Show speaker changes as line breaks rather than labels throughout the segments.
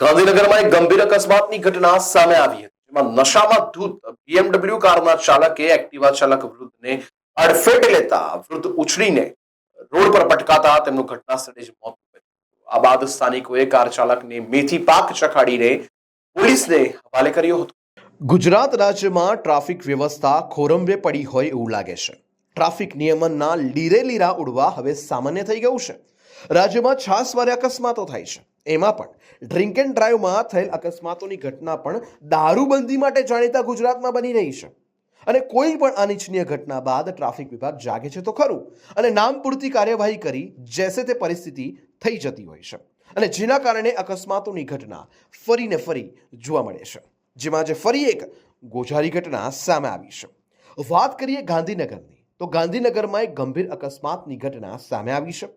ગાંધીનગરમાં એક ગંભીર અકસ્માતની ઘટના સામે આવી હતી, જેમાં નશામાં ધૂત બીએમડબલ્યુ કારના ચાલકે એક્ટિવા ચાલક વૃદ્ધને અડફેટે લેતા વૃદ્ધ ઉછળીને રોડ પર પટકાતા તેમનું ઘટના સ્થળે જ મોત આ બાદ સ્થાનિકોએ કાર ચાલકને મેથી પાક ચખાડીને પોલીસને હવાલે કર્યો હતો. ગુજરાત રાજ્યમાં ટ્રાફિક વ્યવસ્થા ખોરંભે પડી હોય એવું લાગે છે. ટ્રાફિક નિયમનના લીરે લીરા ઉડવા હવે સામાન્ય થઈ ગયું છે. રાજ્યમાં છાસવારે અકસ્માતો થાય છે. એમાં પણ ડ્રિંક એન્ડ ડ્રાઈવમાં થયેલ અકસ્માતોની ઘટના પણ દારૂબંધી માટે જાણીતા ગુજરાતમાં બની રહી છે. અને કોઈ પણ અનિચ્છનીય ઘટના બાદ ટ્રાફિક વિભાગ જાગે છે તો ખરું. અને નામ પૂરતી કાર્યવાહી કરી જેસે તે પરિસ્થિતિ થઈ જતી હોય છે. અને જેના કારણે અકસ્માતોની ઘટના ફરીને ફરી જોવા મળે છે. જેમાં આજે ફરી એક ગોઝારી ઘટના સામે આવી છે. વાત કરીએ ગાંધીનગરની. તો ગાંધીનગરમાં એક ગંભીર અકસ્માતની ઘટના સામે આવી છે.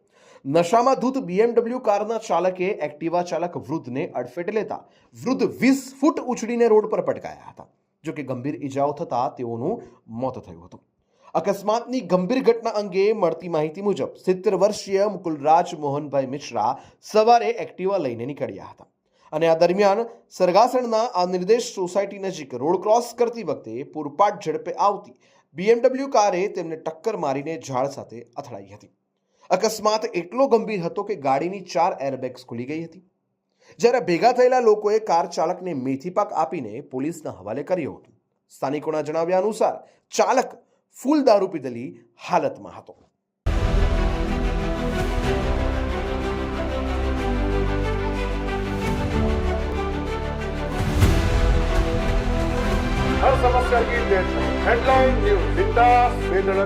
નશામાં ધૂત બીએમડબલ્યુ કારના ચાલકે એક્ટિવા ચાલક વૃદ્ધને અડફેટે લેતા વૃદ્ધ વીસ ફૂટ ઉછળીને રોડ પર પટકાયા હતા. જોકે ગંભીર ઈજાઓ થતા તેઓનું મોત થયું હતું. અકસ્માતની ગંભીર ઘટના અંગે મળતી માહિતી મુજબ સિત્તેર વર્ષીય મુકુલરાજ મોહનભાઈ મિશ્રા સવારે એક્ટિવા લઈને નીકળ્યા હતા. અને આ દરમિયાન સરગાસણના આ નિર્દેશ સોસાયટી નજીક રોડ ક્રોસ કરતી વખતે પૂરપાટ ઝડપે આવતી બીએમડબલ્યુ કારે તેમને ટક્કર મારીને ઝાડ સાથે અથડાઈ હતી. અકસ્માત એટલો ગંભીર હતો કે ગાડીની ચાર એરબેગ્સ ખુલી ગઈ હતી. જ્યારે ભેગા થયેલા લોકોએ કાર ચાલકને મેથી પાક આપીને પોલીસના હવાલે કર્યો હતો. સ્થાનિકોના જણાવ્યા અનુસાર, ચાલક ફૂલ દારૂ પીધેલી હાલતમાં હતો.
સર્કિટ દેશ હેડલાઇન ન્યૂઝ વિંદા બેદળક